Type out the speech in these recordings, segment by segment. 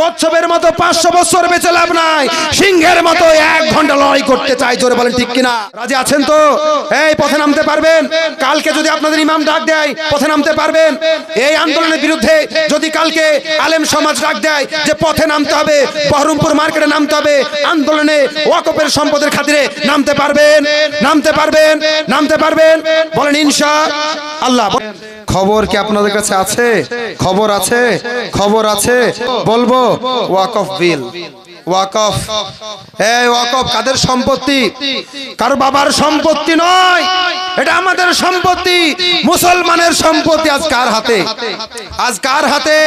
কচ্ছপের মতো পাঁচশো বছর বেঁচে লাভ নাই। সিংহের মতো এক ঘণ্টা লড়াই করতে চাই, জোরে বলেন, ঠিক কিনা? রাজি আছেন তো? এই পথে নামতে পারবেন? কালকে যদি আপনাদের ইমাম ডাক দেয়, পথে নামতে পারবেন? এই আন্দোলনের বিরুদ্ধে যদি কালকে আলেম সমাজ ডাক দেয় যে পথে নামতে হবে, বহরমপুর মার্কেটে নামতে হবে, আন্দোলনে ওয়াকফের সম্পদের খাতিরে নামতে পারবেন? নামতে পারবেন? নামতে পারবেন? বলেন, ইনশা আল্লাহ। খবর কি আপনাদের কাছে আছে? খবর আছে? খবর আছে? বলব? ওয়াকফ বিল ওয়াকফ। এই ওয়াকফ কাদের সম্পত্তি? কারও বাবার সম্পত্তি নয়। এটা আমাদের সম্পত্তি। মুসলমানের সম্পত্তি আজ কার হাতে? আজ কার হাতে?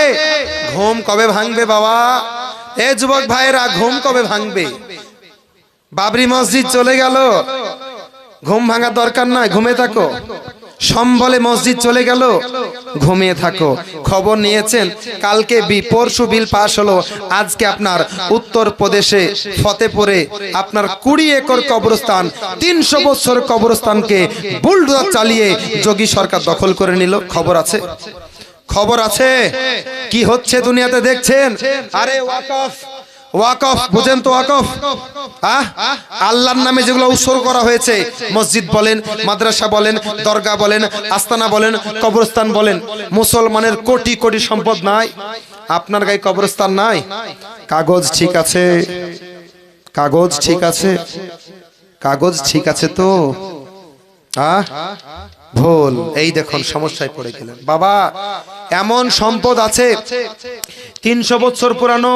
ঘুম কবে ভাঙবে বাবা? এ যুবক ভাইরা ঘুম কবে ভাঙবে? বাবরি মসজিদ চলে গেল। ঘুম ভাঙার দরকার নাই, ঘুমে থাকো। সম্বলে মসজিদ চলে গেল। ঘুমিয়ে থাকো। খবর নিয়েছেন, কালকে পরশু বিল পাশ হলো। আজকে আপনার উত্তর প্রদেশে ফতেপুরে আপনার কুড়ি একর কবরস্থান, তিনশো বছর কবরস্থানকে বুলডোজার চালিয়ে যোগী সরকার দখল করে নিল। খবর আছে? খবর আছে? কি হচ্ছে দুনিয়াতে দেখছেন? আরে, ওয়াকফ! ওয়াকফ বুঝেন তো ওয়াকফ? আল্লাহর নামে যেগুলো উৎসর্গ করা হয়েছে মসজিদ বলেন মাদ্রাসা বলেন দরগা বলেন আস্তানা বলেন কবরস্থান বলেন মুসলমানের কোটি কোটি সম্পদ নাই? আপনার গায়ে কবরস্থান নাই? কাগজ ঠিক আছে। কাগজ ঠিক আছে। কাগজ ঠিক আছে তো? আহ ভুল। এই দেখুন সমস্যায় পড়ে গেলেন। বাবা এমন সম্পদ আছে তিনশো বছর পুরানো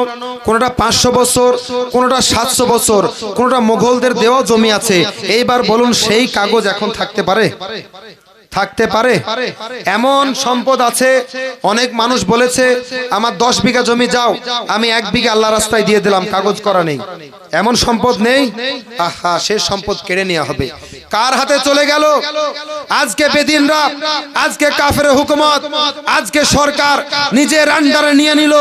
কোনটা পাঁচশো বছর কোনটা সাতশো বছর কোনটা মোগলদের দেওয়া জমি আছে। এইবার বলুন সেই কাগজ এখন থাকতে পারে? থাকতে পারে। এমন সম্পদ আছে অনেক মানুষ বলেছে আমার দশ বিঘা জমি যাও আমি এক বিঘা আল্লাহ রাস্তায় দিয়ে দিলাম কাগজ করা নেই। এমন সম্পদ নেই? আহা সে সম্পদ কেড়ে নেওয়া হবে। কার হাতে চলে গেল? আজকে বেদিনরা, আজকে কাফের হুকুমত, আজকে সরকার নিজের আন্ডারে নিয়ে নিল।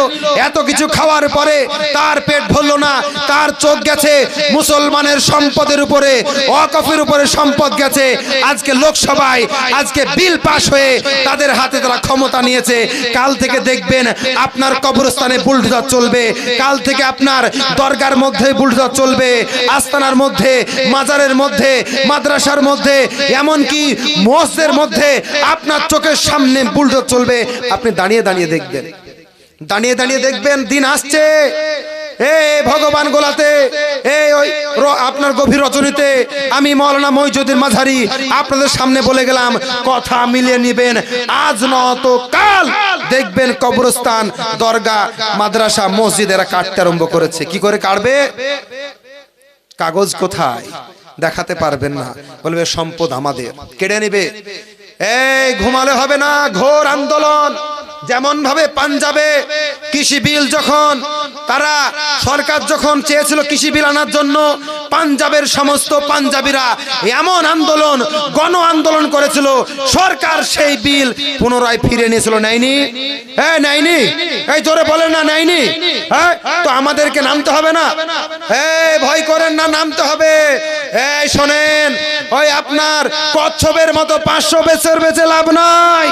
এত কিছু খাওয়ার পরে তার পেট ভরল না তার চোখ গেছে? মুসলমানের সম্পদের উপরে ওয়াকফের উপরে সম্পদ গেছে। আজকে লোকসভায় আজকে বিল পাশ হয়ে তাদের হাতে তারা ক্ষমতা নিয়েছে। কাল থেকে দেখবেন আপনার কবরস্থানে বুলডোজার চলবে। কাল থেকে আপনার দরগার মধ্যে বুলডোজার চলবে। আস্তানার মধ্যে মাজারের মধ্যে মাদ্রাসার মধ্যে এমনকি মসজিদের মধ্যে আপনার চোখের সামনে বুলডোজার চলবে। আপনি দাঁড়িয়ে দাঁড়িয়ে দেখবেন। দাঁড়িয়ে দাঁড়িয়ে দেখবেন দিন আসছে। এ ভগবান গোলাতে আপনার গভীর রচনীতে আমি মৌলানা মইজুদ্দিন মাঝারি আপনাদের সামনে বলে গেলাম, কথা মিলিয়ে নিবেন, আজ নত কাল দেখবেন কবরস্থান, দরগা, মাদ্রাসা, মসজিদ, এরা কাটতে আরম্ভ করেছে। কি করে কাটবে? কাগজ কোথায়? দেখাতে পারবেন না। বলবে সম্পদ আমাদের। কেড়ে নিবে। এই, ঘুমালে হবে না, ঘোর আন্দোলন। যেমন ভাবে পাঞ্জাবে কৃষি বিল যখন, তারা সরকার যখন চেয়েছিল কৃষি বিল আনার জন্য, পাঞ্জাবের সমস্ত পাঞ্জাবিরা এমন আন্দোলন, গণ আন্দোলন করেছিল, সরকার সেই বিল পুনরায় ফিরে নিয়েছিল। নেয়নি? হ্যাঁ নেয়নি। এই জোরে বলেন না, নেয়নি। হ্যাঁ তো আমাদেরকে নামতে হবে না? এই ভয় করেন না, নামতে হবে। এই শোনেন, ওই আপনার কচ্ছপের মতো পাঁচশো বেচের বেচে লাভ নাই।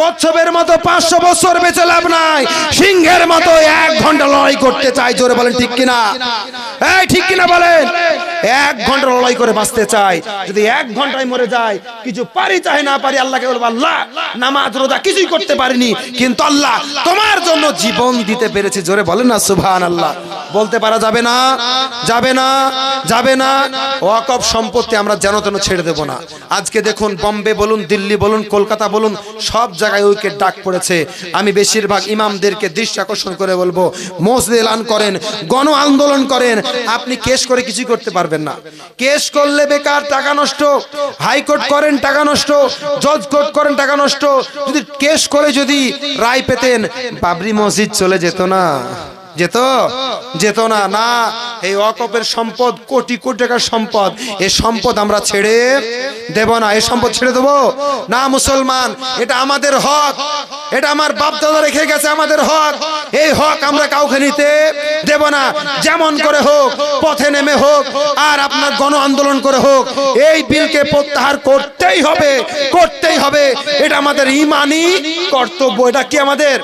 কচ্ছপের মতো পাঁচশো বছর বেঁচে লাভ নাই সিংহের মতো এক ঘণ্টা লড়াই করতে চাই জোরে বলেন, ঠিক কিনা? এই, ঠিক কিনা বলেন? এক ঘণ্টা লড়াই করে বাঁচতে চাই যদি এক ঘন্টায় মরে যায়, কিছু পারি চাই না পারি, আল্লাহকে বলব, আল্লাহ, নামাজ, রোজা, কিছুই করতে পারিনি। কিন্তু আল্লাহ তোমার জন্য জীবন দিতে পেরেছে, জোরে বলেন না সুবহান আল্লাহ বলতে পারা যাবে না যাবে না যাবে না। ওয়াকফ সম্পত্তি আমরা যেন তেন ছেড়ে দেব না। আজকে দেখুন, বম্বে বলুন, দিল্লি বলুন, কলকাতা বলুন, সব জায়গায় উইকেট ডাক পড়েছে। আমি বেশিরভাগ ইমামদেরকে দৃষ্টি আকর্ষণ করে বলব মসজিদ এলান করেন, গণ আন্দোলন করেন, আপনি কেস করে কিছু করতে পারবেন না। কেস করলে বেকার, টাকা নষ্ট, হাইকোর্ট করেন, টাকা নষ্ট, জজ কোর্ট করেন, টাকা নষ্ট। যদি কেস করে যদি রায় পেতেন, বাবরি মসজিদ চলে যেত না। যেত? যেত না না। এই অকপের সম্পদ, কোটি কোটি টাকার সম্পদ। এ সম্পদ আমরা ছেড়ে দেব না। এই সম্পদ ছেড়ে দেবো? না, মুসলমান, এটা আমাদের হক। এটা আমার বাপ দাদা রেখে গেছে আমাদের হক। এই হক আমরা কাউকে নিতে দেব না। যেমন করে হোক পথে নেমে হোক আর আপনার গণ আন্দোলন করে হোক এই বিলকে প্রত্যাহার করতেই হবে করতেই হবে। এটা আমাদের ইমানি কর্তব্য। এটা কি আমাদের?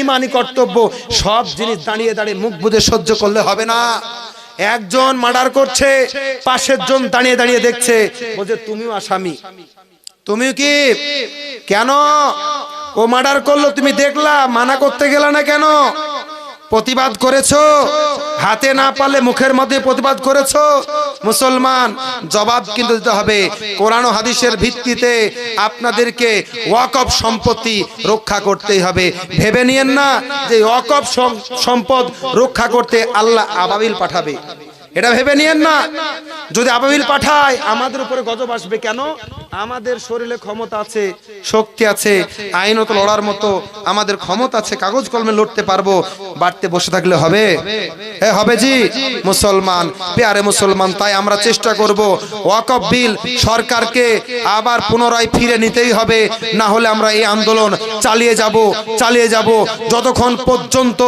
ইমানি কর্তব্য। সব জিনিস দাঁড়িয়ে দাঁড়িয়ে মুখ বুঝে সহ্য করলে হবে না। একজন মার্ডার করছে পাশের জন দাঁড়িয়ে দাঁড়িয়ে দেখছে। বলছে তুমিও আসামি। তুমিও কি? কেন? ও মার্ডার করল তুমি দেখলা? মানা করতে গেলা না কেন? প্রতিবাদ করেছ? হাতে না পারলে মুখের মধ্যে প্রতিবাদ করেছ? মুসলমান, জবাব কিন্তু দিতে হবে। কোরআন হাদিসের ভিত্তিতে আপনাদেরকে ওয়াকফ সম্পত্তি রক্ষা করতেই হবে। ভেবে নিয়েন না যে ওয়াকফ সম্পদ রক্ষা করতে আল্লাহ আবাবিল পাঠাবে। এটা ভেবে নিয়েন না। যদি আবাবিল পাঠায়, আমাদের উপরে গজব আসবে কেন? আমাদের শরীরে ক্ষমতা আছে, শক্তি আছে, আইনত লড়ার মতো আমাদের ক্ষমতা আছে, কাগজ কলমে লড়তে পারব, বাড়তে বসে থাকলে হবে। এ হবে জি, মুসলমান, পেয়ারে মুসলমান, তাই আমরা চেষ্টা করব, ওয়াকফ বিল সরকারকে আবার পুনরায় ফিরে নিতেই হবে, না হলে আমরা এই আন্দোলন চালিয়ে যাব চালিয়ে যাব, যতক্ষণ পর্যন্ত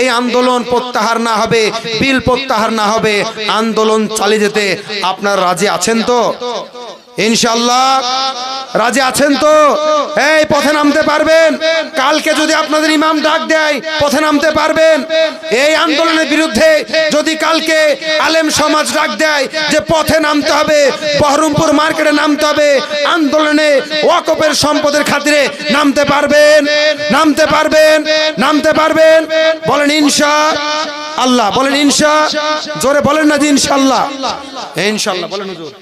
এই আন্দোলন প্রত্যাহার না হবে, বিল প্রত্যাহার না হবে, আন্দোলন চালিয়ে যেতে আপনার রাজি আছেন তো? ইনশাল্লাহ রাজি আছেন তো? এই পথে নামতে পারবেন। কালকে যদি আপনাদের ইমাম ডাক দেয়, পথে নামতে পারবেন। এই আন্দোলনের বিরুদ্ধে যদি কালকে আলেম সমাজ ডাক দেয় যে পথে নামতে হবে, বহরমপুর মার্কেটে নামতে হবে, আন্দোলনে ওয়াকফের সম্পদের খাতিরে নামতে পারবেন। নামতে পারবেন। নামতে পারবেন। বলেন ইনশা আল্লাহ, বলেন ইনশা। জোরে বলেন না যে ইনশাল্লাহ ইনশাল্লাহ বলেন হুজুর।